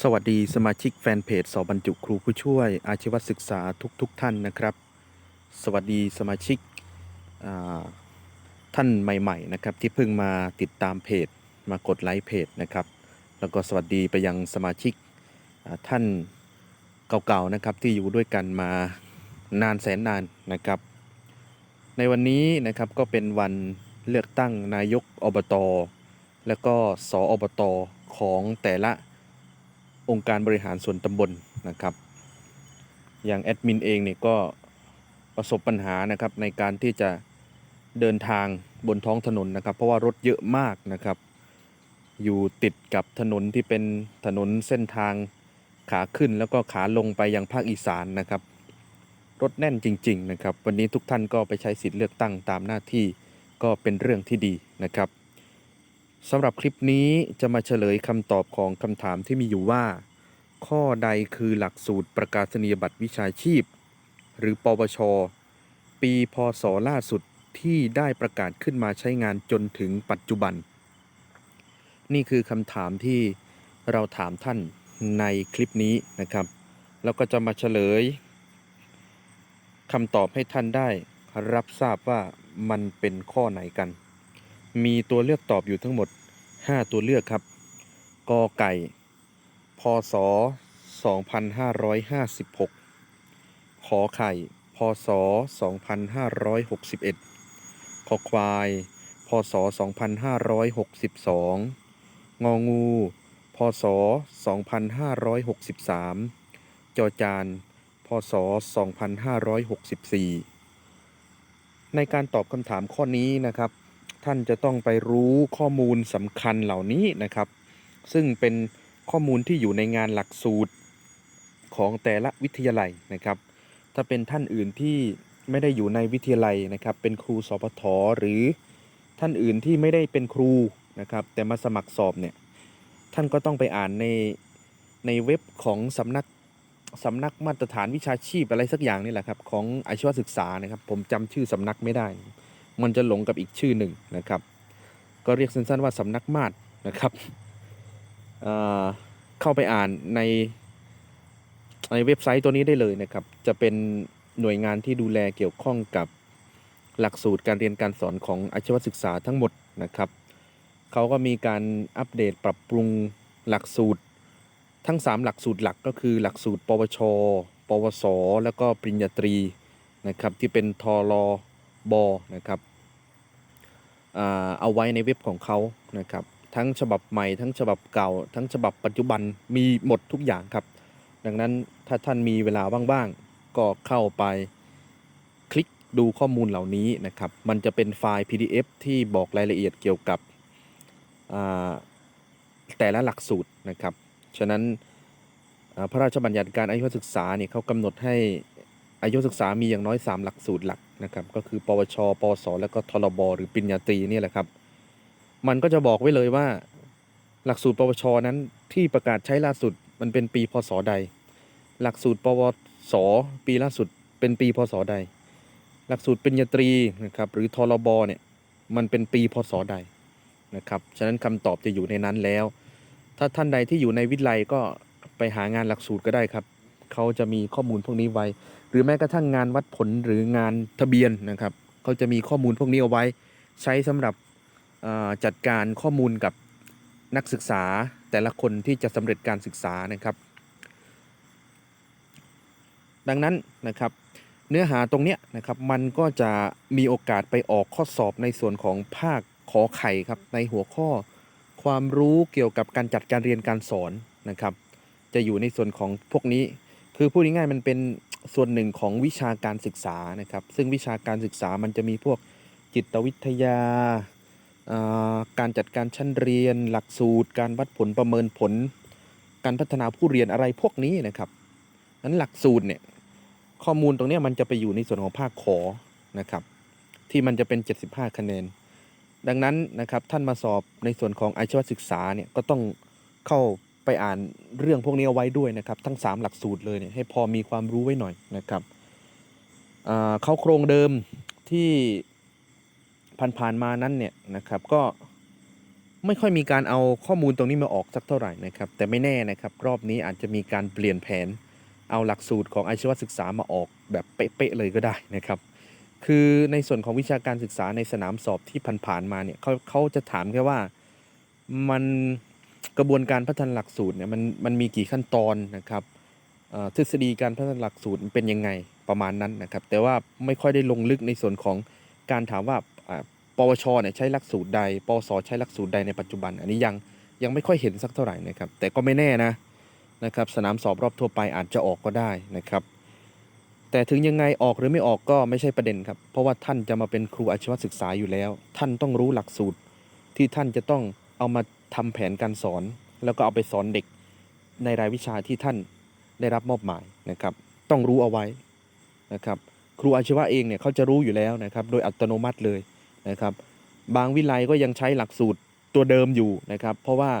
สวัสดีสมาชิกแฟนเพจสอบบรรจุครูผู้ช่วยอาชีวศึกษาทุกๆทท่านนะครับ สวัสดีสมาชิกท่านใหม่ๆนะครับที่เพิ่งมาติดตามเพจมากดไลค์เพจนะครับ แล้วก็สวัสดีไปยังสมาชิกท่านเก่าๆนะครับที่อยู่ด้วยกันมานานแสนนานนะครับ ในวันนี้นะครับก็เป็นวันเลือกตั้งนายกอบต แล้วก็สออบตของแต่ละ องค์การบริหารส่วนตำบลนะครับ อย่างแอดมินเองเนี่ยก็ประสบปัญหานะครับในการที่จะเดินทางบนท้องถนนนะครับ เพราะว่ารถเยอะมากนะครับ อยู่ติดกับถนนที่เป็นถนนเส้นทางขาขึ้นแล้วก็ขาลงไปยังภาคอีสานนะครับ รถแน่นจริง ๆ นะครับ วันนี้ทุกท่านก็ไปใช้สิทธิ์เลือกตั้งตามหน้าที่ก็เป็นเรื่องที่ดีนะครับ สำหรับคลิปนี้จะมาเฉลยคำตอบของคำถามที่มีอยู่ว่า ข้อใดคือหลักสูตรประกาศนียบัตรวิชาชีพ หรือปวช ปีพศล่าสุดที่ได้ประกาศขึ้นมาใช้งานจนถึงปัจจุบัน นี่คือคำถามที่เราถามท่านในคลิปนี้นะครับ แล้วก็จะมาเฉลยคำตอบให้ท่านได้รับทราบว่ามันเป็นข้อไหนกัน มีตัวเลือกตอบอยู่ทั้งหมด 5 ตัวเลือกครับ กอไก่ พศ 2556 ขอไข่ พศ 2561 ขอควาย พศ 2562 งองู พศ 2563 จอจาน พศ 2564 ในการตอบคำถามข้อนี้นะครับ ท่านจะต้องไปรู้ข้อมูลสำคัญเหล่านี้นะครับ ซึ่งเป็นข้อมูลที่อยู่ในงานหลักสูตรของแต่ละวิทยาลัยนะครับ ถ้าเป็นท่านอื่นที่ไม่ได้อยู่ในวิทยาลัยนะครับ เป็นครูสพทหรือท่านอื่นที่ไม่ได้เป็นครูนะครับ แต่มาสมัครสอบเนี่ยท่านก็ต้องไปอ่านในในเว็บของสำนักสำนักมาตรฐานวิชาชีพอะไรสักอย่างนี่แหละครับ ของอาชีวศึกษานะครับ ผมจำชื่อสำนักไม่ได้ มันจะหลงกับอีกชื่อหนึ่งนะครับ ก็เรียกสั้นๆว่าสำนักมาตรนะครับเเข้าไปอ่านในในเว็บไซต์ตัวนี้ได้เลยนะครับ จะเป็นหน่วยงานที่ดูแลเกี่ยวข้องกับหลักสูตรการเรียนการสอนของอาชีวศึกษาทั้งหมดนะครับ เขาก็มีการอัปเดตปรับปรุงหลักสูตรทั้ง 3 หลักสูตรหลักก็คือหลักสูตร ปวช ปวส แล้วก็ปริญญาตรีนะครับที่เป็นทร บอนะครับอ่าเอาไว้ในเว็บของเขานะครับ ทั้งฉบับใหม่ทั้งฉบับเก่า ทั้งฉบับปัจจุบันมีหมดทุกอย่างครับ ดังนั้นถ้าท่านมีเวลาว่างๆ ก็เข้าไปคลิกดูข้อมูลเหล่านี้นะครับ มันจะเป็นไฟล์ PDF ที่บอกรายละเอียดเกี่ยวกับอ่าแต่ละหลักสูตรนะครับ ฉะนั้นพระราชบัญญัติการอายุศึกษาเนี่ยเขากำหนดให้ อายุศึกษามีอย่างน้อย 3 หลักสูตรหลักนะครับ ก็คือ ปวชปวสแล้วก็ทรบ หรือปริญญาตรีนี่แหละครับ มันก็จะบอกไว้เลยว่า หลักสูตร ปวช นั้นที่ประกาศใช้ล่าสุดมันเป็นปีพศใด หลักสูตร ปวส ปีล่าสุดเป็นปีพศใด หลักสูตรปริญญาตรีนะครับหรือทรบเนี่ยมันเป็นปีพศใดนะครับ ฉะนั้นคำตอบจะอยู่ในนั้นแล้ว ถ้าท่านใดที่อยู่ในวิทยาลัยก็ไปหางานหลักสูตรก็ได้ครับ เขาจะมีข้อมูลพวกนี้ไว้ หรือแม้กระทั่งงานวัดผลหรืองานทะเบียนนะครับเขาจะมีข้อมูลพวกนี้เอาไว้ ใช้สำหรับจัดการข้อมูลกับนักศึกษาแต่ละคนที่จะสำเร็จการศึกษานะครับ ดังนั้นนะครับเนื้อหาตรงเนี้ยนะครับมันก็จะมีโอกาสไปออกข้อสอบในส่วนของภาคขอไข่ครับในหัวข้อความรู้เกี่ยวกับการจัดการเรียนการสอนนะครับ จะอยู่ในส่วนของพวกนี้คือพูดง่ายๆมันเป็น ส่วนหนึ่งของวิชาการศึกษานะครับ ซึ่งวิชาการศึกษามันจะมีพวกจิตวิทยา การจัดการชั้นเรียน หลักสูตร การวัดผลประเมินผล การพัฒนาผู้เรียนอะไรพวกนี้นะครับนั้นหลักสูตรเนี่ยข้อมูลตรงนี้มันจะไปอยู่ในส่วนของภาคขอนะครับที่มันจะเป็น 75 คะแนน ดังนั้นนะครับท่านมาสอบในส่วนของอาชีวศึกษาเนี่ยก็ต้องเข้า ไปอ่านเรื่องพวกนี้เอาไว้ด้วยนะครับ ทั้ง 3 หลักสูตรเลยเนี่ยให้พอมีความรู้ไว้หน่อยนะครับเขาโครงเดิมที่ผ่านๆมานั้นเนี่ยนะครับก็ไม่ค่อยมีการเอาข้อมูลตรงนี้มาออกสักเท่าไหร่นะครับ แต่ไม่แน่นะครับรอบนี้อาจจะมีการเปลี่ยนแผน เอาหลักสูตรของอาชีวศึกษามาออกแบบเป๊ะๆเลยก็ได้นะครับ คือในส่วนของวิชาการศึกษาในสนามสอบที่ผ่านๆมาเนี่ยเขาเขาจะถามแค่ว่ามัน กระบวนการพัฒนาหลักสูตรเนี่ยมันมันมีกี่ขั้นตอนนะครับอ่อทฤษฎีการพัฒนาหลักสูตรเป็นยังไงประมาณนั้นนะครับ แต่ว่าไม่ค่อยได้ลงลึกในส่วนของการถามว่าอ่าปวชเนี่ยใช้หลักสูตรใด ปวสใช้หลักสูตรใดในปัจจุบัน อันนี้ยังยังไม่ค่อยเห็นสักเท่าไหร่นะครับ แต่ก็ไม่แน่นะนะครับ สนามสอบรอบทั่วไปอาจจะออกก็ได้นะครับ แต่ถึงยังไงออกหรือไม่ออกก็ไม่ใช่ประเด็นครับ เพราะว่าท่านจะมาเป็นครูอาชีวศึกษาอยู่แล้ว ท่านต้องรู้หลักสูตรที่ท่านจะต้องเอามา ทำแผนการสอน แล้วก็เอาไปสอนเด็กในรายวิชาที่ท่านได้รับมอบหมายนะครับ ต้องรู้เอาไว้นะครับ ครูอาชีวะเองเนี่ยเขาจะรู้อยู่แล้วนะครับ โดยอัตโนมัติเลยนะครับ บางวิไลก็ยังใช้หลักสูตรตัวเดิมอยู่นะครับ เพราะว่า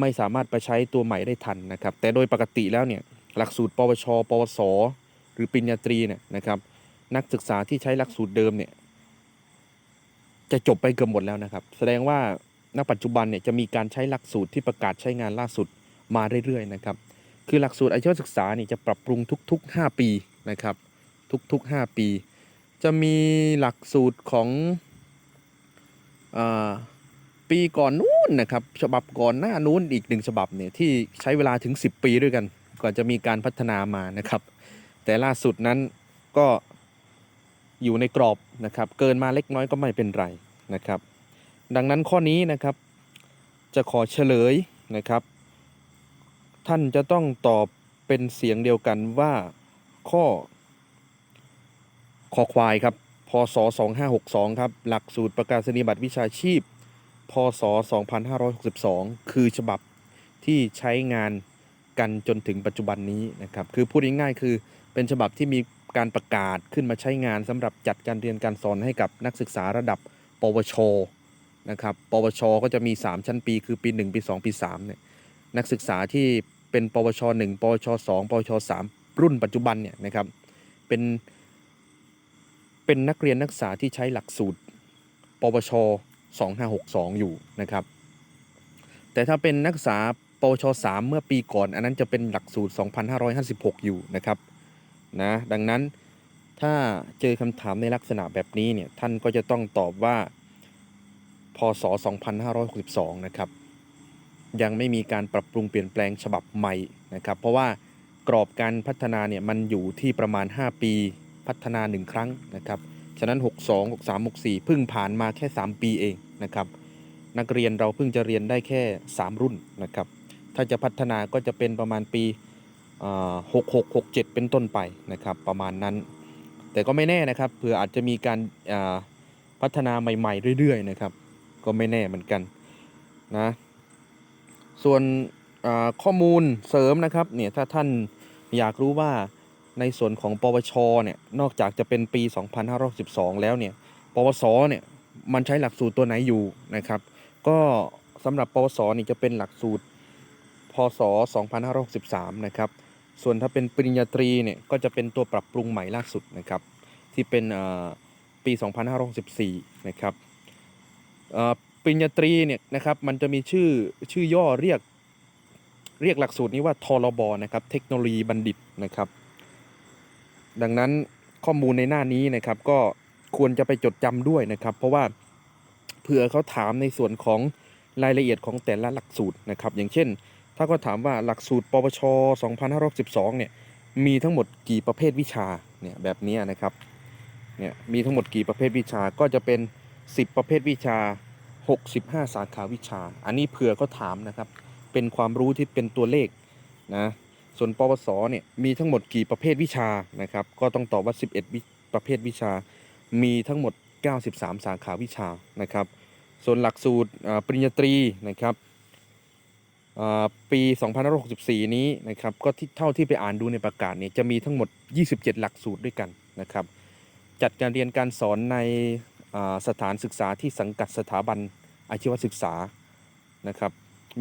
ไม่สามารถไปใช้ตัวใหม่ได้ทันนะครับ แต่โดยปกติแล้วเนี่ยหลักสูตร ปวช ปวส หรือปริญญาตรีเนี่ยนะครับ นักศึกษาที่ใช้หลักสูตรเดิมเนี่ยจะจบไปเกือบหมดแล้วนะครับ แสดงว่า ณปัจจุบันเนี่ยจะมีการใช้หลักสูตรที่ประกาศใช้งานล่าสุดมาเรื่อยๆนะครับคือหลักสูตรอาชีวศึกษานี่จะปรับปรุงทุก ๆ 5 ปีนะครับทุกๆ 5 ปี จะมีหลักสูตรของอปีก่อนนู้นนะครับฉบับก่อนหน้านู้นอีกหนึ่งฉบับเนี่ยที่ใช้เวลาถึง 10 ปีด้วยกันกว่าจะมีการพัฒนามานะครับ แต่ล่าสุดนั้นก็อยู่ในกรอบนะครับ เกินมาเล็กน้อยก็ไม่เป็นไรนะครับ ดังนั้นข้อนี้นะครับจะขอเฉลยนะครับ ท่านจะต้องตอบเป็นเสียงเดียวกันว่าข้อคอควายครับพศ 2562 ครับ หลักสูตรประกาศนียบัตรวิชาชีพ พศ 2562 คือฉบับที่ใช้งานกันจนถึงปัจจุบันนี้นะครับ คือพูดง่ายๆคือเป็นฉบับที่มีการประกาศขึ้นมาใช้งานสำหรับจัดการเรียนการสอนให้กับนักศึกษาระดับ ปวช นะครับ ปวช ก็จะมี 3 ชั้นปี คือปี1ปี2ปี3เนี่ย นักศึกษาที่เป็น ปวช 1 ปวช 2 ปวช 3 รุ่นปัจจุบันเนี่ยนะครับ เป็น เป็นนักเรียนนักศึกษาที่ใช้หลักสูตร ปวช 2562 อยู่นะครับ แต่ถ้าเป็นนักศึกษา ปวช 3 เมื่อปีก่อน อันนั้นจะเป็นหลักสูตร 2556 อยู่นะครับ นะ ดังนั้นถ้าเจอคำถามในลักษณะแบบนี้เนี่ย ท่านก็จะต้องตอบว่า พศ 2562 นะครับ ยังไม่มีการปรับปรุงเปลี่ยนแปลงฉบับใหม่นะครับ เพราะว่ากรอบการพัฒนาเนี่ยมันอยู่ที่ประมาณ 5 ปีพัฒนา 1 ครั้งนะครับ ฉะนั้น 62 63 64เพิ่งผ่านมาแค่ 3 ปีเองนะครับ นักเรียนเราเพิ่งจะเรียนได้แค่ 3 รุ่นนะครับ ถ้าจะพัฒนาก็จะเป็นประมาณปี66 67 เป็นต้นไปนะครับประมาณนั้น แต่ก็ไม่แน่นะครับเผื่ออาจจะมีการาพัฒนาใหม่ ๆ เรื่อย ๆ นะครับ ก็ไม่แน่เหมือนกันนะส่วนข้อมูลเสริมนะครับเนี่ยถ้าท่านอยากรู้ว่าในส่วนของปวชเนี่ยนอกจากจะเป็นปี 2512 แล้วเนี่ยปวสเนี่ยมันใช้หลักสูตรตัวไหนอยู่นะครับ ก็สำหรับปวสนี่จะเป็นหลักสูตรพศ 2563 นะครับ ส่วนถ้าเป็นปริญญาตรีเนี่ยก็จะเป็นตัวปรับปรุงใหม่ล่าสุดนะครับ ที่เป็นอ่าปี 2564 นะครับ ปริญญาตรีเนี่ยนะครับมันจะมีชื่อชื่อย่อเรียกเรียกหลักสูตรนี้ว่าทรบนะครับเทคโนโลยีบัณฑิตนะครับ ดังนั้นข้อมูลในหน้านี้นะครับก็ควรจะไปจดจำด้วยนะครับ เพราะว่าเผื่อเขาถามในส่วนของรายละเอียดของแต่ละหลักสูตรนะครับ อย่างเช่น ถ้าเขาถามว่าหลักสูตร ปวช 2512 เนี่ยมีทั้งหมดกี่ประเภทวิชาเนี่ยแบบนี้นะครับเนี่ยมีทั้งหมดกี่ประเภทวิชาก็จะเป็น 10 ประเภทวิชา 65 สาขาวิชา อันนี้เผื่อเขาถามนะครับ เป็นความรู้ที่เป็นตัวเลขนะ ส่วนปวสเนี่ยมีทั้งหมดกี่ประเภทวิชานะครับ ก็ต้องตอบว่า 11 ประเภทวิชา มีทั้งหมด 93 สาขาวิชานะครับ ส่วนหลักสูตรปริญญาตรีนะครับอ่าปี2564 นี้นะครับ ก็ที่เท่าที่ไปอ่านดูในประกาศเนี่ยจะมีทั้งหมด 27 หลักสูตรด้วยกันนะครับ จัดการเรียนการสอนใน สถานศึกษาที่สังกัดสถาบันอาชีวศึกษานะครับ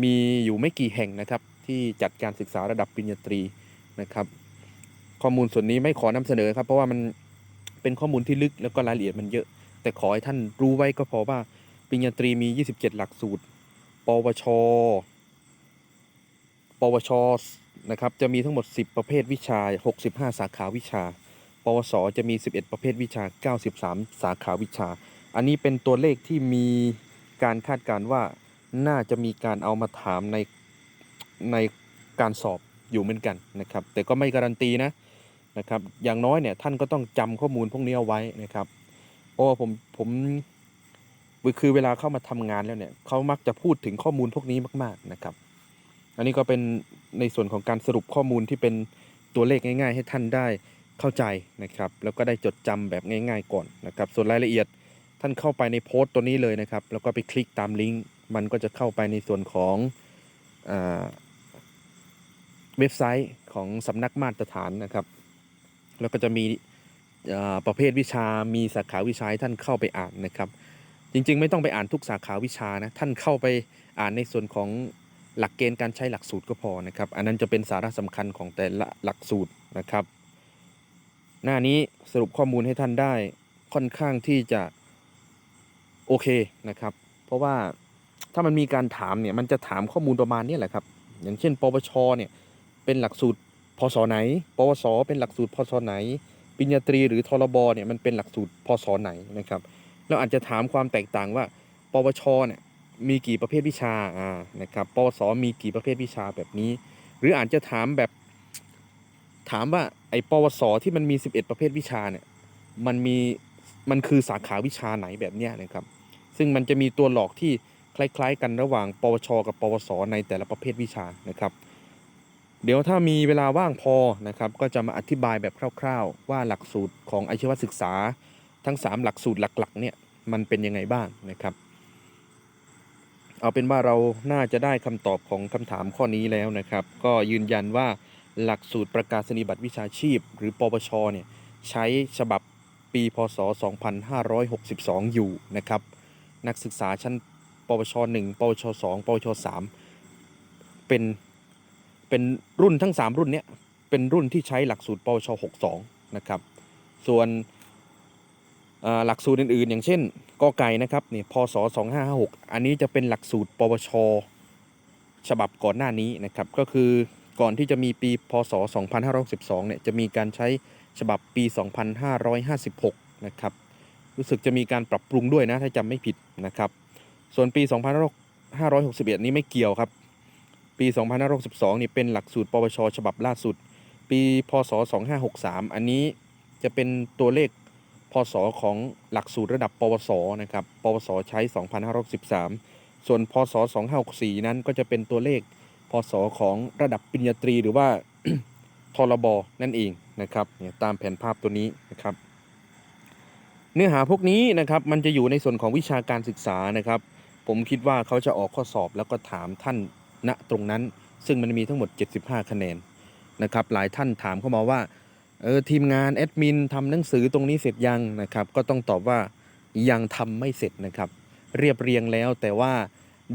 มีอยู่ไม่กี่แห่งนะครับที่จัดการศึกษาระดับปริญญาตรีนะครับ ข้อมูลส่วนนี้ไม่ขอนำเสนอครับ เพราะว่ามันเป็นข้อมูลที่ลึกแล้วก็รายละเอียดมันเยอะ แต่ขอให้ท่านรู้ไว้ก็พอว่าปริญญาตรีมี 27 หลักสูตร ปวช ปวช นะครับ จะมีทั้งหมด 10 ประเภทวิชา 65 สาขาวิชา ปวส จะมี 11 ประเภทวิชา 93 สาขาวิชา อันนี้เป็นตัวเลขที่มีการคาดการณ์ว่าน่าจะมีการเอามาถามในในการสอบอยู่เหมือนกันนะครับ แต่ก็ไม่การันตีนะนะครับ อย่างน้อยเนี่ยท่านก็ต้องจำข้อมูลพวกนี้เอาไว้นะครับเพราะว่าผมผมคือเวลาเข้ามาทำงานแล้วเนี่ยเขามักจะพูดถึงข้อมูลพวกนี้มากๆนะครับ อันนี้ก็เป็นในส่วนของการสรุปข้อมูลที่เป็นตัวเลขง่าย ๆ ให้ท่านได้ เข้าใจนะครับ แล้วก็ได้จดจำแบบง่าย ๆ ก่อนนะครับ ส่วนรายละเอียดท่านเข้าไปในโพสต์ตัวนี้เลยนะครับ แล้วก็ไปคลิกตามลิงก์มันก็จะเข้าไปในส่วนของอเว็บไซต์ของสำนักมาตรฐานนะครับ แล้วก็จะมีประเภทวิชา มีสาขาวิชาท่านเข้าไปอ่านนะครับ จริงๆ ไม่ต้องไปอ่านทุกสาขาวิชานะ ท่านเข้าไปอ่านในส่วนของหลักเกณฑ์การใช้หลักสูตรก็พอนะครับ อันนั้นจะเป็นสาระสำคัญของแต่ละหลักสูตรนะครับ หน้านี้สรุปข้อมูลให้ท่านได้ค่อนข้างที่จะโอเคนะครับ เพราะว่าถ้ามันมีการถามเนี่ยมันจะถามข้อมูลประมาณนี้แหละครับ อย่างเช่น ปวชเนี่ยเป็นหลักสูตรพศไหน ปวส เป็นหลักสูตรพศไหนปริญญาตรีหรือทรบเนี่ยมันเป็นหลักสูตรพศไหนนะครับเราอาจจะถามความแตกต่างว่า ปวชเนี่ยมีกี่ประเภทวิชาอ่านะครับปวส มีกี่ประเภทวิชาแบบนี้ หรืออาจจะถามแบบถามว่า ปวสที่มันมี 11 ประเภทวิชาเนี่ยมันมีมันคือสาขาวิชาไหนแบบเนี้ยนะครับ ซึ่งมันจะมีตัวหลอกที่คล้าย ๆ กันระหว่าง ปวช กับ ปวส ในแต่ละประเภทวิชานะครับ เดี๋ยวถ้ามีเวลาว่างพอนะครับก็จะมาอธิบายแบบคร่าวๆ ว่าหลักสูตรของอาชีวศึกษา ทั้ง 3 หลักสูตรหลักๆเนี่ยมันเป็นยังไงบ้างนะครับ เอาเป็นว่าเราน่าจะได้คำตอบของคำถามข้อนี้แล้วนะครับ ก็ยืนยันว่า หลักสูตรประกาศนียบัตรวิชาชีพ หรือปวชเนี่ยใช้ฉบับปีพศ 2562 อยู่นะครับ นักศึกษาชั้นปวช 1 ปวช 2 ปวช 3 เป็น เป็นรุ่นทั้ง 3 รุ่นเนี้ย เป็นรุ่นที่ใช้หลักสูตรปวช 62 นะครับ ส่วนหลักสูตรอื่น ๆ อย่างเช่นกอไก่นะครับนี่พศ 2556 อันนี้จะเป็นหลักสูตรปวช ฉบับก่อนหน้านี้นะครับ ก็คือ ก่อนที่จะมีปีพศ 2562 เนี่ย จะมีการใช้ฉบับปี 2556 นะครับ รู้สึกจะมีการปรับปรุงด้วยนะ ถ้าจำไม่ผิดนะครับ ส่วนปี 2561 นี้ไม่เกี่ยวครับ ปี 2562 นี่เป็นหลักสูตร ปวช ฉบับล่าสุด ปีพศ 2563 อันนี้จะเป็นตัวเลขพศของหลักสูตรระดับ ปวส นะครับ ปวส ใช้ 2563 ส่วนพศ 2564 นั้นก็จะเป็นตัวเลข พศของระดับปริญญาตรีหรือว่าทรบนั่นเองนะครับเนี่ยตามแผนภาพตัวนี้นะครับ เนื้อหาพวกนี้นะครับมันจะอยู่ในส่วนของวิชาการศึกษานะครับ ผมคิดว่าเขาจะออกข้อสอบแล้วก็ถามท่านณตรงนั้น ซึ่งมันมีทั้งหมด 75 คะแนนนะครับหลายท่านถามเข้ามาว่าเออทีมงานแอดมินทำหนังสือตรงนี้เสร็จยังนะครับ ก็ต้องตอบว่ายังทำไม่เสร็จนะครับ เรียบเรียงแล้วแต่ว่า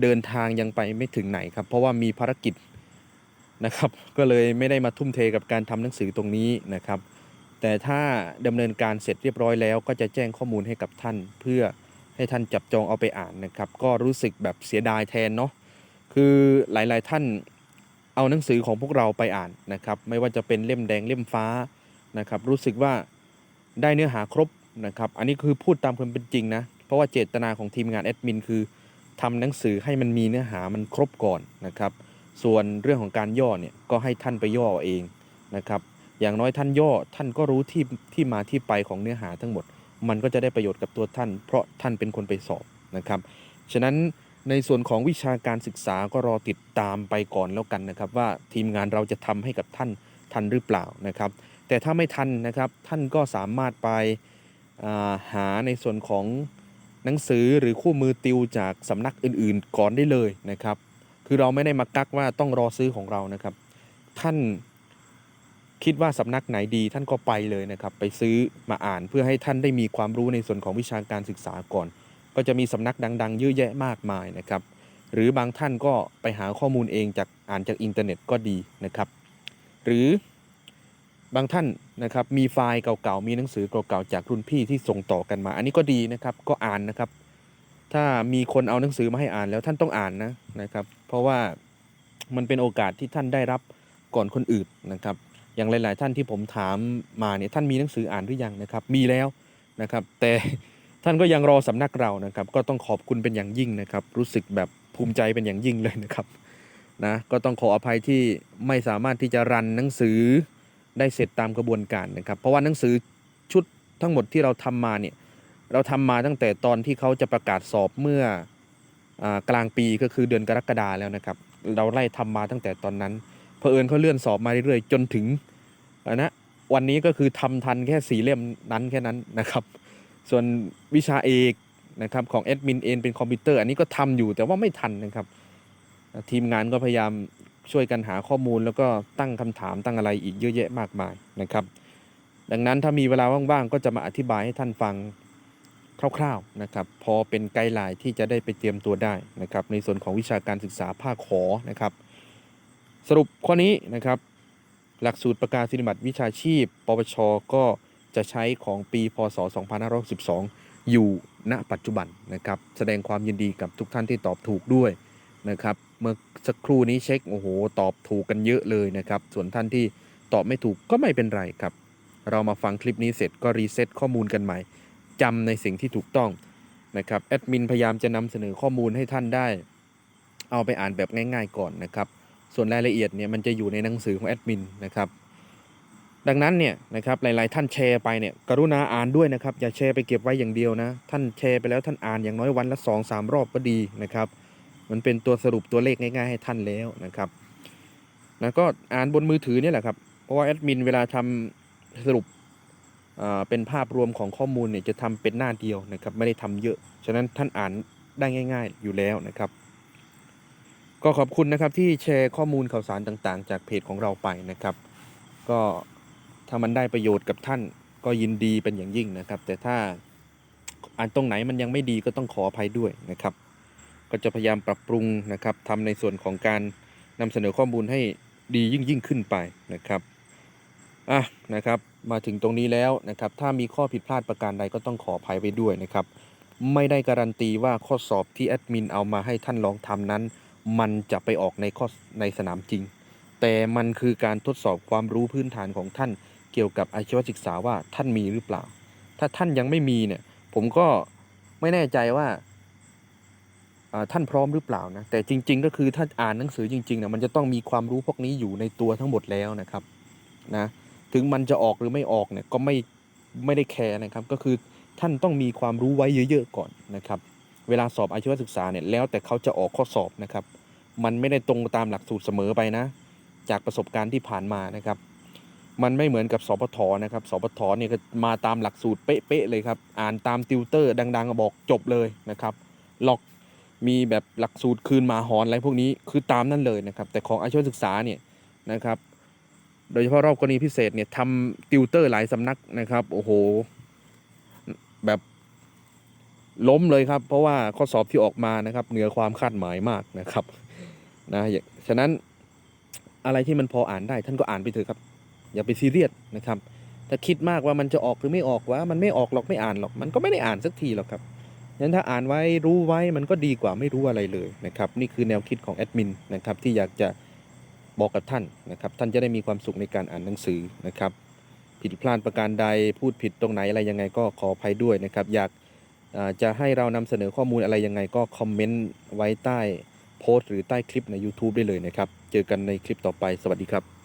เดินทางยังไปไม่ถึงไหนครับ เพราะว่ามีภารกิจนะครับ ก็เลยไม่ได้มาทุ่มเทกับการทำหนังสือตรงนี้นะครับ แต่ถ้าดำเนินการเสร็จเรียบร้อยแล้ว ก็จะแจ้งข้อมูลให้กับท่าน เพื่อให้ท่านจับจองเอาไปอ่านนะครับ ก็รู้สึกแบบเสียดายแทนเนาะคือหลายๆท่านเอาหนังสือของพวกเราไปอ่านนะครับ ไม่ว่าจะเป็นเล่มแดงเล่มฟ้านะครับ รู้สึกว่าได้เนื้อหาครบนะครับ อันนี้คือพูดตามความเป็นจริงนะ เพราะว่าเจตนาของทีมงานแอดมินคือ ทำหนังสือให้มันมีเนื้อหามันครบก่อนนะครับ ส่วนเรื่องของการย่อเนี่ยก็ให้ท่านไปย่อเองนะครับ อย่างน้อยท่านย่อท่านก็รู้ที่ที่มาที่ไปของเนื้อหาทั้งหมด มันก็จะได้ประโยชน์กับตัวท่าน เพราะท่านเป็นคนไปสอบนะครับ ฉะนั้นในส่วนของวิชาการศึกษาก็รอติดตามไปก่อนแล้วกันนะครับ ว่าทีมงานเราจะทำให้กับท่านทันหรือเปล่านะครับ แต่ถ้าไม่ทันนะครับท่านก็สามารถไปาหาในส่วนของ หนังสือหรือคู่มือติวจากสำนักอื่นๆ ก่อนได้เลยนะครับ คือเราไม่ได้มากักว่าต้องรอซื้อของเรานะครับ ท่านคิดว่าสำนักไหนดีท่านก็ไปเลยนะครับ ไปซื้อมาอ่านเพื่อให้ท่านได้มีความรู้ในส่วนของวิชาการศึกษาก่อน ก็จะมีสำนักดัง ๆ เยอะแยะมากมายนะครับ หรือบางท่านก็ไปหาข้อมูลเองจากอ่านจากอินเทอร์เน็ตก็ดีนะครับ หรือ บางท่านนะครับมีไฟล์เก่าๆ มีหนังสือเก่าๆ จากรุ่นพี่ที่ส่งต่อกันมา อันนี้ก็ดีนะครับก็อ่านนะครับ ถ้ามีคนเอาหนังสือมาให้อ่านแล้วท่านต้องอ่านนะนะครับ เพราะว่ามันเป็นโอกาสที่ท่านได้รับก่อนคนอื่นนะครับ อย่างหลาย ๆ ท่านที่ผมถามมาเนี่ยท่านมีหนังสืออ่านหรือยังนะครับ มีแล้วนะครับ แต่ท่านก็ยังรอสำนักเรานะครับ ก็ต้องขอบคุณเป็นอย่างยิ่งนะครับ รู้สึกแบบภูมิใจเป็นอย่างยิ่งเลยนะครับนะก็ต้องขออภัยที่ไม่สามารถที่จะรันหนังสือ ได้เสร็จตามกระบวนการนะครับ เพราะว่าหนังสือชุดทั้งหมดที่เราทำมาเนี่ยเราทำมาตั้งแต่ตอนที่เขาจะประกาศสอบเมื่ออกลางปีก็คือเดือนกรกฎาแล้วนะครับ เราไล่ทำมาตั้งแต่ตอนนั้นเผอิญเขาเลื่อนสอบมาเรื่อยๆจนถึงอ่านะวันนี้ก็คือทำทันแค่สี่เล่มนั้นแค่นั้นนะครับ ส่วนวิชาเอกนะครับของแอดมินเองเป็นคอมพิวเตอร์อันนี้ก็ทำอยู่แต่ว่าไม่ทันนะครับ ทีมงานก็พยายาม ช่วยกันหาข้อมูลแล้วก็ตั้งคำถามตั้งอะไรอีกเยอะแยะมากมายนะครับ ดังนั้นถ้ามีเวลาว่างๆก็จะมาอธิบายให้ท่านฟังคร่าวๆนะครับ พอเป็นไกด์ไลน์ที่จะได้ไปเตรียมตัวได้นะครับ ในส่วนของวิชาการศึกษาภาคขอนะครับ สรุปข้อนี้นะครับ หลักสูตรประกาศนียบัตรวิชาชีพ ปวช ก็จะใช้ของปีพศ 2512 อยู่ณปัจจุบันนะครับ แสดงความยินดีกับทุกท่านที่ตอบถูกด้วยนะครับ เมื่อสักครู่นี้เช็คโอ้โหตอบถูกกันเยอะเลยนะครับ ส่วนท่านที่ตอบไม่ถูกก็ไม่เป็นไรครับ เรามาฟังคลิปนี้เสร็จก็รีเซ็ตข้อมูลกันใหม่จำในสิ่งที่ถูกต้องนะครับแอดมินพยายามจะนำเสนอข้อมูลให้ท่านได้ เอาไปอ่านแบบง่าย ๆ ก่อนนะครับ ส่วนรายละเอียดเนี่ยมันจะอยู่ในหนังสือของแอดมินนะครับดังนั้นเนี่ยนะครับหลาย ๆ ท่านแชร์ไปเนี่ยกรุณาอ่านด้วยนะครับ อย่าแชร์ไปเก็บไว้อย่างเดียวนะ ท่านแชร์ไปแล้วท่านอ่านอย่างน้อยวันละ2อสารอบก็ดีนะครับ มันเป็นตัวสรุปตัวเลขง่ายๆให้ท่านแล้วนะครับแล้วก็อ่านบนมือถือเนี่ยแหละครับ เพราะว่าแอดมินเวลาทำสรุปเป็นภาพรวมของข้อมูลเนี่ยจะทำเป็นหน้าเดียวนะครับ ไม่ได้ทำเยอะ ฉะนั้นท่านอ่านได้ง่าย ๆ อยู่แล้วนะครับ ก็ขอบคุณนะครับที่แชร์ข้อมูลข่าวสารต่างๆ จากเพจของเราไปนะครับ ก็ถ้ามันได้ประโยชน์กับท่านก็ยินดีเป็นอย่างยิ่งนะครับ แต่ถ้าอ่านตรงไหนมันยังไม่ดีก็ต้องขออภัยด้วยนะครับ ก็จะพยายามปรับปรุงนะครับทำในส่วนของการนำเสนอข้อมูลให้ดียิ่งยิ่งขึ้นไปนะครับอะนะครับ มาถึงตรงนี้แล้วนะครับ ถ้ามีข้อผิดพลาดประการใดก็ต้องขออภัยไว้ด้วยนะครับ ไม่ได้การันตีว่าข้อสอบที่แอดมินเอามาให้ท่านลองทำนั้น มันจะไปออกในข้อในสนามจริง แต่มันคือการทดสอบความรู้พื้นฐานของท่านเกี่ยวกับอาชีวศึกษาว่าท่านมีหรือเปล่า ถ้าท่านยังไม่มีเนี่ย ผมก็ไม่แน่ใจว่าอ่า ท่านพร้อมหรือเปล่านะแต่จริง ๆ ก็คือถ้าอ่านหนังสือจริงๆนะมันจะต้องมีความรู้พวกนี้อยู่ในตัวทั้งหมดแล้วนะครับนะถึงมันจะออกหรือไม่ออกเนี่ยก็ไม่ไม่ได้แคร์นะครับ ก็คือท่านต้องมีความรู้ไว้เยอะ ๆ ก่อนนะครับ เวลาสอบอาชีวศึกษาเนี่ยแล้วแต่เขาจะออกข้อสอบนะครับ มันไม่ได้ตรงตามหลักสูตรเสมอไปนะ จากประสบการณ์ที่ผ่านมานะครับ มันไม่เหมือนกับสปทนะครับสปทเนี่ยก็มาตามหลักสูตรเป๊ะๆเลยครับ อ่านตามติวเตอร์ ดัง ๆ บอกจบเลยนะครับ หลอก มีแบบหลักสูตรคืนมาหอนอะไรพวกนี้คือตามนั่นเลยนะครับ แต่ของอาชีวศึกษาเนี่ยนะครับ โดยเฉพาะรอบกรณีพิเศษเนี่ยทำติวเตอร์หลายสำนักนะครับ โอ้โห แบบล้มเลยครับ เพราะว่าข้อสอบที่ออกมานะครับ เหนือความคาดหมายมากนะครับนะฉะนั้นอะไรที่มันพออ่านได้ ท่านก็อ่านไปเถอะครับ อย่าไปซีเรียสนะครับถ้าคิดมากว่ามันจะออกหรือไม่ออกว่ามันไม่ออกหรอกไม่อ่านหรอก มันก็ไม่ได้อ่านสักทีหรอกครับ งั้นถ้าอ่านไว้รู้ไว้มันก็ดีกว่าไม่รู้อะไรเลยนะครับนี่คือแนวคิดของแอดมินนะครับที่อยากจะบอกกับท่านนะครับท่านจะได้มีความสุขในการอ่านหนังสือนะครับผิดพลาดประการใดพูดผิดตรงไหนอะไรยังไงก็ขออภัยด้วยนะครับอยากจะให้เรานำเสนอข้อมูลอะไรยังไงก็คอมเมนต์ไว้ใต้โพสต์หรือใต้คลิปใน YouTube ได้เลยนะครับ เจอกันในคลิปต่อไป สวัสดีครับ